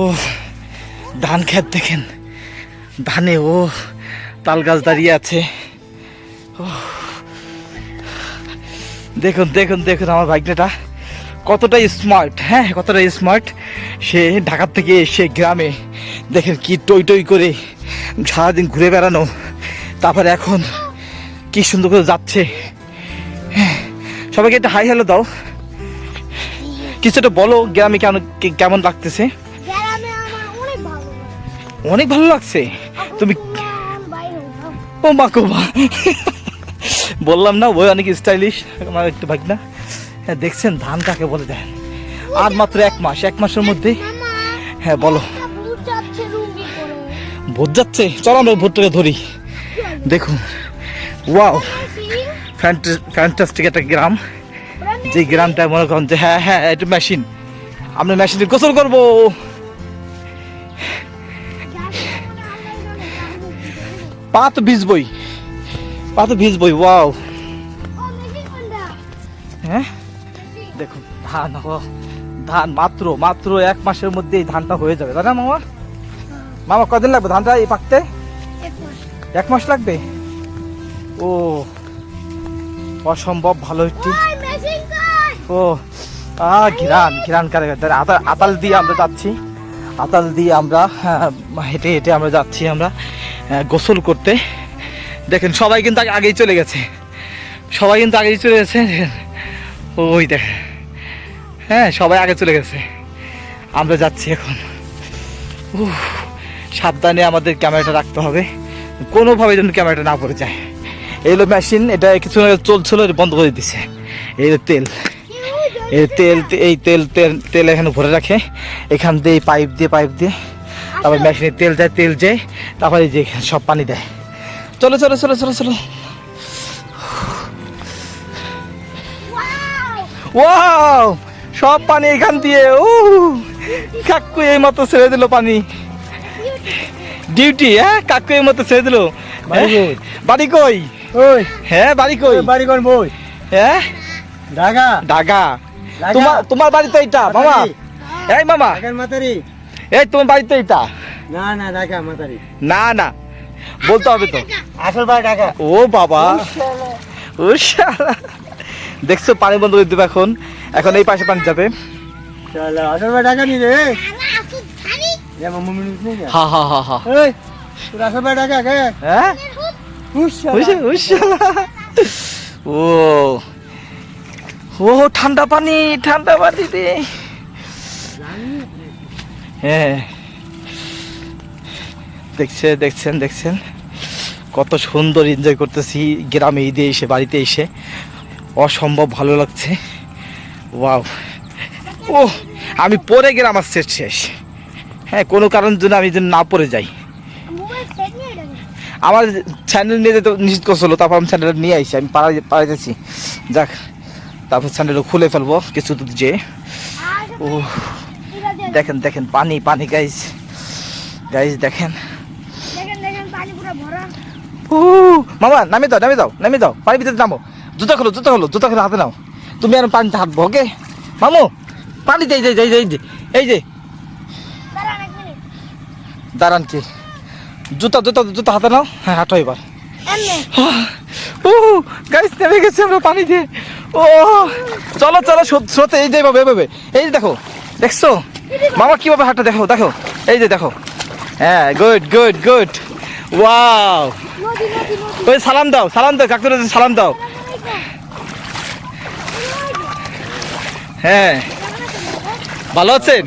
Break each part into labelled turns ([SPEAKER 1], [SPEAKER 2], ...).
[SPEAKER 1] ও ধান খেত দেখেন। ধানে ও তাল গাছ দাঁড়িয়ে আছে। দেখুন দেখুন দেখুন আমার ভাগ্যটা কতটা স্মার্ট হ্যাঁ কতটা স্মার্ট সে ঢাকার থেকে এসে গ্রামে দেখেন কি টই টই করে সারাদিন ঘুরে বেড়ানো। তারপরে এখন কি সুন্দর করে যাচ্ছে। হ্যাঁ, সবাইকে একটা হাই হ্যালো দাও। কিছুটা বলো গ্রামে কেমন কেমন লাগতেছে?
[SPEAKER 2] অনেক ভালো
[SPEAKER 1] লাগছে। তুমি। ও মা কো বললাম না ওই অনেক স্টাইলিশ আমার একটু ভাগ না হ্যাঁ দেখছেন, ধান কাকে বলে দেন আর মাত্র এক মাস, এক মাসের মধ্যে। হ্যাঁ বলো। ভোট যাচ্ছে। চলো আমরা ভোটটাকে ধরি। দেখুন। ওয়াও। ফ্যান্টাস্টিক একটা গ্রাম। যে গ্রামটা মনে করেন যে হ্যাঁ হ্যাঁ এটা মেশিন আমরা মেশিনে গোসল করব। পা তো ভিজবই। পা তো ভিজবই ওয়াও হ্যাঁ? দেখুন ধান ধান মাত্র মাত্র এক মাসের মধ্যে এই ধানটা হয়ে যাবে তাই না মামা? মামা কদিন লাগবে ধানটা এই পাকতে? এক মাস লাগবে? ও অসম্ভব ভালো একটি ও আ ঘিরান ঘিরান কারে আতাল দিয়ে আমরা যাচ্ছি। আতাল দিয়ে আমরা হ্যাঁ, হেঁটে হেঁটে আমরা যাচ্ছি আমরা। গোসল করতে। দেখেন সবাই কিন্তু আগে- আগেই চলে গেছে। সবাই কিন্তু আগেই চলে গেছে। ওই দেখ হ্যাঁ সবাই আগে চলে গেছে। আমরা যাচ্ছি এখন। উফ, সাবধানে আমাদের ক্যামেরাটা রাখতে হবে। কোনোভাবে যেন ক্যামেরাটা না পড়ে যায়। এই হলো মেশিন। এটা কিছু চলছিল বন্ধ করে দিছে। এই তেল। এই তেল এই তেল তেল তেল এখানে ভরে রাখে। এখান দিয়ে পাইপ দিয়ে পাইপ দিয়ে তারপর মেশিনে তেল যায় তেল যায় তারপরে এই যে সব পানি দেয়। চলো চলো চলো চলো চলো। ওয়াও সব পানি এখান দিয়ে ও কাকু এই মতো ছেড়ে দিল পানি। ডিউটি হ্যাঁ? কাকু এই মতো ছেড়ে দিল।
[SPEAKER 3] বাড়ি কই?
[SPEAKER 1] বাড়ি কই?
[SPEAKER 3] ওই।
[SPEAKER 1] হ্যাঁ বাড়ি কই?
[SPEAKER 3] বাড়ি কোন বই?
[SPEAKER 1] হ্যাঁ?
[SPEAKER 3] ঢাকা।
[SPEAKER 1] ঢাকা। তোমার তোমার বাড়ি তো এইটা মামা। এই মামা। এই তোমার বাড়ি তো এইটা?
[SPEAKER 3] না না ঢাকা মাতারি।
[SPEAKER 1] না না বলতে হবে তো।
[SPEAKER 3] আসল বাড়ি ঢাকা।
[SPEAKER 1] ও বাবা। ও শালা। দেখছ পানি বন্ধ করে দেবে এখন। এখন এই পাশে পানি যাবে।
[SPEAKER 3] আসল ঢাকা নি রে
[SPEAKER 1] হা হা হা হা।
[SPEAKER 3] আসল ঢাকা কে?
[SPEAKER 1] হ্যাঁ? ও। ও ঠান্ডা পানি ঠান্ডা পানি রে হ্যাঁ। দেখছে দেখছেন দেখছেন? কত সুন্দর এনজয় করতেছি গ্রামে ঈদে এসে, বাড়িতে এসে। অসম্ভব ভালো লাগছে। ওয়াও। ও আমি পরে গেলে আমার শেষ শেষ। হ্যাঁ কোনো কারণ জন্য আমি যেন না পড়ে যাই। আমার স্যান্ডেল নিয়ে যেতে নিষেধ করছিল, তারপর আমি স্যান্ডেল নিয়ে আইছি, আমি পাড়াই যাচ্ছি। যাক, তারপর স্যান্ডেল খুলে ফেলব, কিছু দূর যে ও দেখেন দেখেন পানি পানি গাইজ গাইজ দেখেন। মামা নামিয়ে দাও নামিয়ে দাও নামিয়ে দাও। পানির ভিতরে নামো। জুতা খোলো জুতা খোলো জুতা খোলো হাতে নাও। তুমি আর পানিতে হাঁটবো ওকে? মামু পানি এই যে এই যে এই যে।
[SPEAKER 2] দাঁড়ান
[SPEAKER 1] কি? জুতা জুতা জুতা হাতে নাও। হ্যাঁ হাঁটো এবার। ও গাইস নেমে গেছে আমরা পানি দিয়ে। ও চলো চলো স্রোত- এই যে এভাবে এভাবে। এই যে দেখো দেখছ? মামা, কীভাবে হাঁটা দেখো দেখো। এই যে দেখো। হ্যাঁ গুড গুড গুড ওয়াও ওই সালাম দাও সালাম দাও কাকুর সালাম দাও। হ্যাঁ। ভালো আছেন?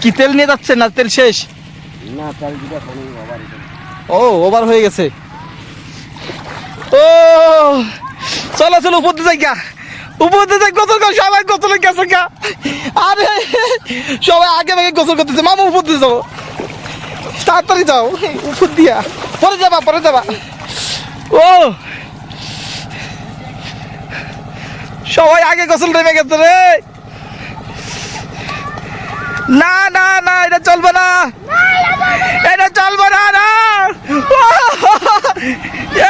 [SPEAKER 1] কি তেল নিয়ে যাচ্ছেন? না, তেল শেষ? ও, ওভার হয়ে গেছে। ও, চলো চলো, উপর দিয়ে যাই গা। উপর যাই গোসল কর, সবাই গোসল গেছে গা। আরে, সবাই আগে আগে গোসল করতেছে, মামু উপর দিয়ে তাড়াতাড়ি যাও, উপর দিয়া। পরে যাবা পরে যাবা। ও! সবাই আগে গোসল নেমে গেছে রে। না না না, এটা চলবে না। এটা চলবে না না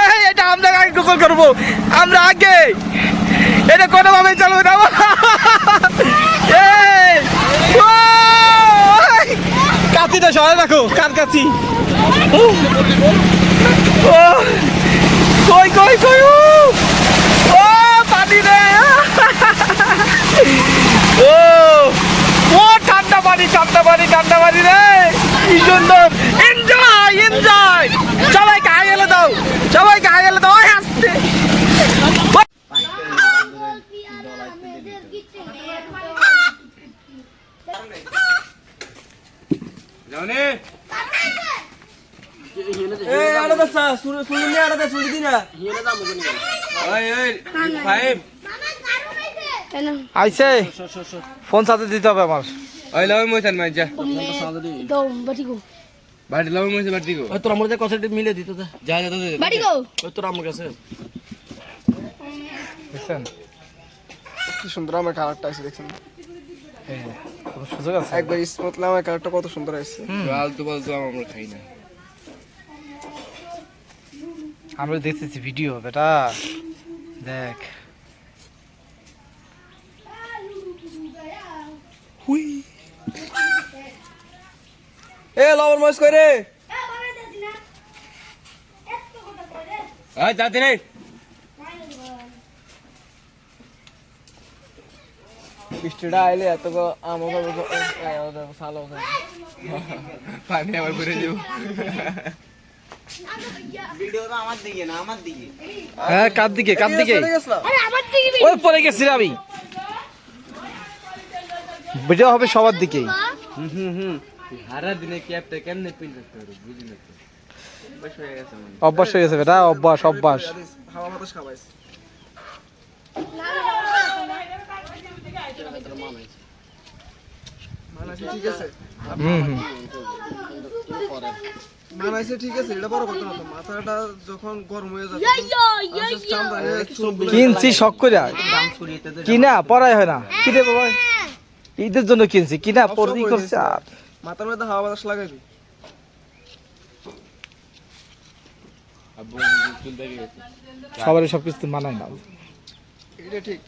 [SPEAKER 1] এই, এটা আমরা আগে গোসল করব আমরা আগে এটা কোনোভাবেই চলবে না ও! সবাই দেখো, কার কাছি কই কই কই ও, পানি রে ও, ঠান্ডা পানি ঠান্ডা পানি ঠান্ডা পানি রে! কি সুন্দর এনজয় এনজয় সবাই গায়ে গেলে দাও সবাই গায়ে গেলে দাও ওই আসতে
[SPEAKER 3] যাওনে এ আলাদা সা শুনে শুনে নে ওই ওই ফাইভ
[SPEAKER 1] আইছে। ফোন সাথে দিতে হবে আমার।
[SPEAKER 3] ওই মইছান মাই যা
[SPEAKER 2] দাও বাটি গো।
[SPEAKER 3] বাড়ি লাও মইছে বাড়ি গো।
[SPEAKER 4] তোর আমার কথা মিলে দিত
[SPEAKER 3] যা যা
[SPEAKER 2] বাটি গো।
[SPEAKER 4] তোর আমার কাছে।
[SPEAKER 1] বুঝছেন
[SPEAKER 5] কি সুন্দর আমার কালারটা আছে দেখছেন?
[SPEAKER 1] সুযোগ আছে।
[SPEAKER 5] একবার স্মুথ আমার কালারটা কত সুন্দর আছে
[SPEAKER 3] ফালতু ফালতু আমরা খাই না।
[SPEAKER 1] আমরা দেখতেছি ভিডিও বেটা। দেখ।
[SPEAKER 5] এ লবণ মরিচ করে
[SPEAKER 3] যাতে রে।
[SPEAKER 5] বৃষ্টিটা আইলে এত আমাকে ভালো
[SPEAKER 3] পানি আবার
[SPEAKER 1] হ্যাঁ কার দিকে? কার দিকে?
[SPEAKER 2] আরে আমার দিকে
[SPEAKER 1] ওই পরে গেছি আমি। ভিডিও হবে সবার দিকেই।
[SPEAKER 3] হুম হুম হুম। হারা দিনে ক্যাপটা কেমনে পিনতে বুঝি না
[SPEAKER 1] অভ্যাস হয়ে গেছে বেটা অভ্যাস অভ্যাস।
[SPEAKER 5] হাওয়া বাতাস ঠিক আছে।
[SPEAKER 1] হুম হুম।
[SPEAKER 5] মানাইছে ঠিক আছে এটা বড় কথা না মাথাটা যখন গরম হয়ে যাবে আস্তে আস্তে চামড়া চুলগুলো-
[SPEAKER 1] কিনছি শখ করে কিনা পড়াই হয় না। কিনে বাবা ঈদের জন্য কিনছি কিনা পড়ি করছে আর
[SPEAKER 5] মাথার মধ্যে হাওয়া বাতাস
[SPEAKER 1] সবারই সব কিছু মানায় না।
[SPEAKER 5] এটা ঠিক।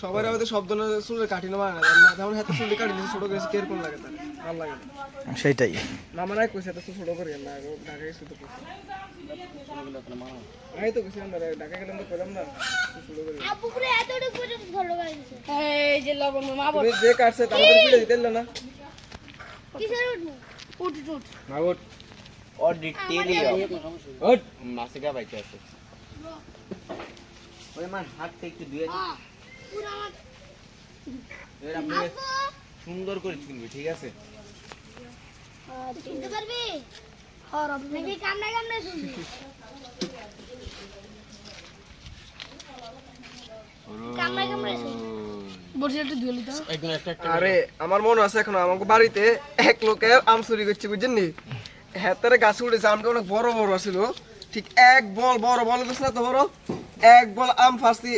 [SPEAKER 5] সবার আমাদের সব ধরনের চুলের কাঠি না মানে না যেমন হাতে চুল কাটি নিয়েছে ছোট করেছে কেরকম লাগে তার ভালো লাগে না
[SPEAKER 1] সেইটাই
[SPEAKER 5] মামারাই কইছে এত ছোট করে না ঢাকা গেছে তো কইছে আমি তো কইছি আমরা ঢাকা গেলাম তো কইলাম না ছোট করে
[SPEAKER 2] আবু করে এতটুকু পর্যন্ত ধরো গাইছে এই যে লবণ মা বল
[SPEAKER 5] তুমি যে কাটছে তাদের ফিরে দিতে না
[SPEAKER 2] কিসের উঠ উঠ উঠ
[SPEAKER 3] মাগট और डिटेल ওট মাসে কা বাইতে আছে ওই মান হাত থেকে একটু দিয়ে আপনি সুন্দর করে চিনবি ঠিক আছে?
[SPEAKER 2] চিনতে পারবি? শুনবি
[SPEAKER 5] আরে আমার মনে এখন আমাকে বাড়িতে এক লোকের আম চুরি করছে বুঝছেন নি? হাতের গাছ উঠেছে আমটা অনেক বড় বড় ছিল ঠিক এক বল বড় বল না তো বড়? এক বল আম ফাঁসি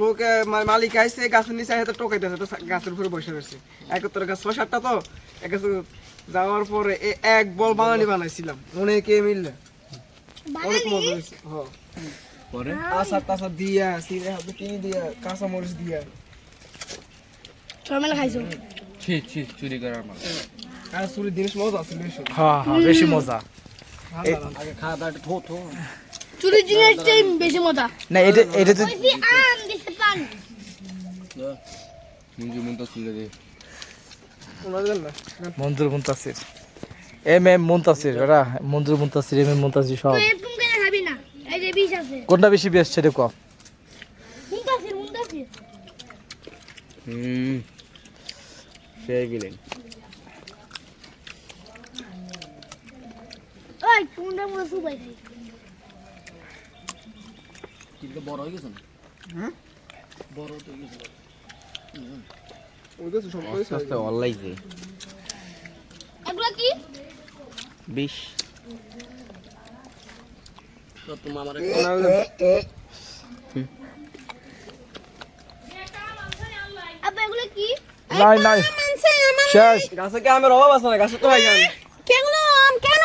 [SPEAKER 5] লোকে মালিক আইসে গাছের নিচে হাতে টোকাইতেছে তো গাছের উপরে বসে রয়েছে। একত্র গাছ ছয় সাতটা তো? এক যাওয়ার পরে এক বল বাঙালি বানাইছিলাম। অনেকে মিললে। অনেক মজা হয়েছে হ্যাঁ
[SPEAKER 3] পরে?
[SPEAKER 5] টাচার দিয়া সিরে হাতে কি দিয়া কাঁচা মরিচ দিয়া
[SPEAKER 2] খাইছো?
[SPEAKER 3] ছি ছি চুরি করার
[SPEAKER 5] আর চুরি জিনিস মজা আছে বেশি।
[SPEAKER 1] হ্যাঁ হ্যাঁ বেশি মজা।
[SPEAKER 4] আগে খাওয়া দাওয়াটা থো থো
[SPEAKER 2] চুরির জিনিসটাই বেশি মজা।
[SPEAKER 1] না এটা এটা তো
[SPEAKER 2] আম দিছে পান।
[SPEAKER 3] দে
[SPEAKER 1] মঞ্জুর মুন্তাসির। এম এম মুন্তাসির ওরা মঞ্জুর মুন্তাসির এম এম মুন্তাসির সব।
[SPEAKER 2] তুই এরকম করে খাবি না? এই যে বিষ আছে।
[SPEAKER 1] কোনটা বেশি বেশ সেটা কম
[SPEAKER 2] মুন্তাসির মুন্তাসির।
[SPEAKER 3] হুম সেই গেলেন
[SPEAKER 2] ওই কোনটা
[SPEAKER 4] বড় হয়ে গেছে না? বড় তো গেছে।
[SPEAKER 5] ওই কাছে সব কইছে
[SPEAKER 3] আস্তে অনলাইনে
[SPEAKER 2] এগুলো কি?
[SPEAKER 3] বিশ
[SPEAKER 4] তো তোমার আমার
[SPEAKER 2] আব্বা এগুলো কি?
[SPEAKER 1] নাই নাই শেষ।
[SPEAKER 5] গাছে কি আমের অভাব আছে না? গাছে তো ভাই আম
[SPEAKER 2] কেন? আম কেন?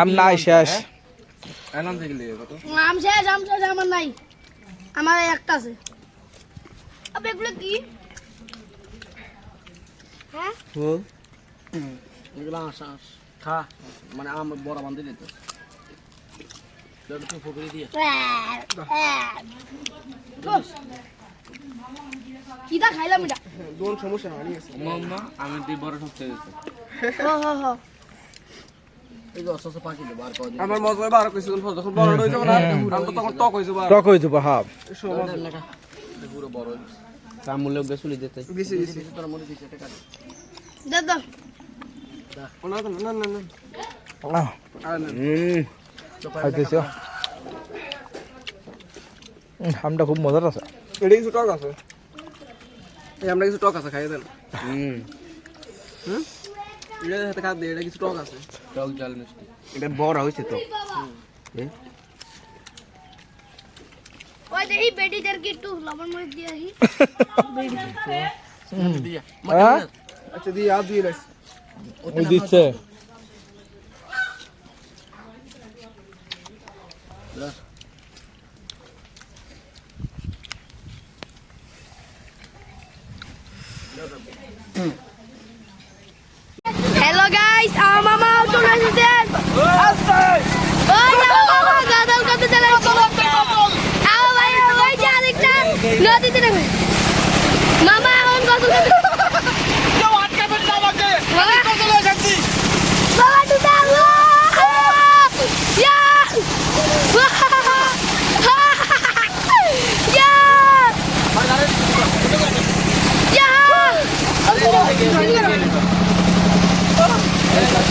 [SPEAKER 1] আম নাই শেষ
[SPEAKER 3] এলাম থেকে লিয়ে কত
[SPEAKER 2] আম শেষ আম শেষ আমার নাই। আমার একটা আছে। আব্বা এগুলো কি? হ্যাঁ?
[SPEAKER 4] এগুলো আস আস খা মানে আম বড় বান্ধে দিত ফুকরি দিয়ে।
[SPEAKER 2] কিটা খাইলাম এটা।
[SPEAKER 5] দোন সমস্যা হানি আছে
[SPEAKER 3] মাম্মা আমি দুই বড় ঠকতে গেছি।
[SPEAKER 2] হ হ হ।
[SPEAKER 4] অস্ত পাখি দেবো আর
[SPEAKER 5] আমার মজা বার কইছে যখন বড় হয়ে যাবে না আমি তো তখন টক হইছে বার
[SPEAKER 1] টক হয়ে যাব হ্যাঁ।
[SPEAKER 4] পুরো বড় হয়ে গেছে। চামুলে দিতে তোর মনে দিছে এটা কাটে
[SPEAKER 2] দে দাও
[SPEAKER 5] না না না না
[SPEAKER 1] আহ,
[SPEAKER 5] আর
[SPEAKER 1] খাইতেছ? আমটা খুব মজার আছে।
[SPEAKER 5] এটা কিছু টক আছে। এই আমরা কিছু টক আছে খাইয়ে দেন।
[SPEAKER 3] হুম
[SPEAKER 5] হুম? এটা হাতে খাদ দে এটা কিছু টক আছে।
[SPEAKER 3] টক জাল মিষ্টি এটা বড় হয়েছে তো
[SPEAKER 2] ওই দেখি বেটিদের কি একটু লবণ মরিচ দিয়ে আহি
[SPEAKER 4] দিয়া
[SPEAKER 1] হ্যাঁ?
[SPEAKER 5] আচ্ছা দিয়ে আর দিয়ে লাইছি
[SPEAKER 1] ওই দিচ্ছে
[SPEAKER 2] হ্যালো গাইস আমার মামা চলে এসেছেন ওই দেখো মামা গাদাল করতে চলে এসেছে আমার ভাই ওই যে আরেকটা নদীতে নেমে মামা এখন কত বাবা দুটা ইয়া
[SPEAKER 3] ও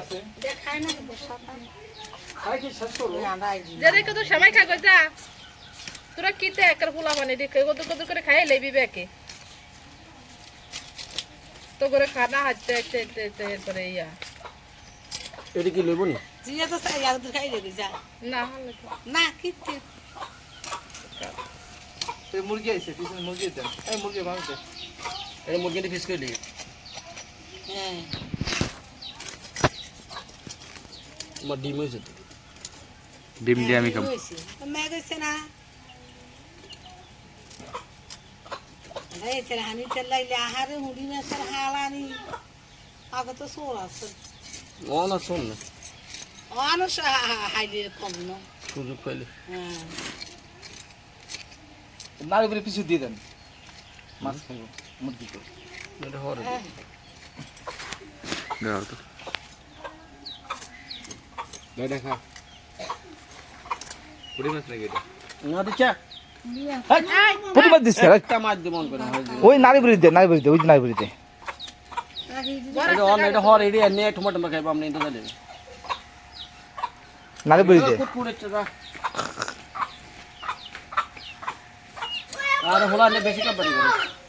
[SPEAKER 5] আছে।
[SPEAKER 6] যাদের কত সময় খাগো যা। তোরা কিতে একার ফুলা মানে দেখে কত কত করে খাই লেবি বেকে তো করে খানা হাঁটতে এরপরে ইয়া।
[SPEAKER 4] এটা কি লইব নি?
[SPEAKER 7] জিয়া তো খাই রে যা।
[SPEAKER 6] না
[SPEAKER 7] না কিতে
[SPEAKER 1] মুরগি আইছে পিছনে মুরগি দেন এই মুরগি ভাঙতে
[SPEAKER 4] এটা মুরগিটা ফিস করে দিই
[SPEAKER 7] হ্যাঁ।
[SPEAKER 4] আমার ডিম হয়েছে তো?
[SPEAKER 3] ডিম দিয়ে আমি খাব।
[SPEAKER 7] কইছি মে কইছে না। রে তেরে হানি তেলাইলে আহারে হুডি মেসের হালানি আগে তো সোর আছে।
[SPEAKER 4] ও না? শোন না
[SPEAKER 7] অনস হাইলে কম না।
[SPEAKER 4] সুযোগ পাইলে।
[SPEAKER 7] হ্যাঁ।
[SPEAKER 1] নারী করে পিছু দিয়ে দেন মাছ খাইব মুরগি করে
[SPEAKER 4] এটা হরে
[SPEAKER 3] দাও তো দাও দেখা পুরি মাছ নাকি এটা
[SPEAKER 4] না দিচ্ছা
[SPEAKER 1] প্রতিবাদ দিচ্ছে
[SPEAKER 4] একটা মাছ দিয়ে মন করে হয় যে।
[SPEAKER 1] ওই নারী বুড়িতে নারী বুড়িতে ওই যে নারী বুড়িতে
[SPEAKER 4] এটা অন এটা হর এড়িয়ে নিয়ে টমেটো খাইবো আপনি এটা জানেন
[SPEAKER 1] নারী বুড়িতে
[SPEAKER 4] খুব পুড়েছে যা আর হলো বেশি করে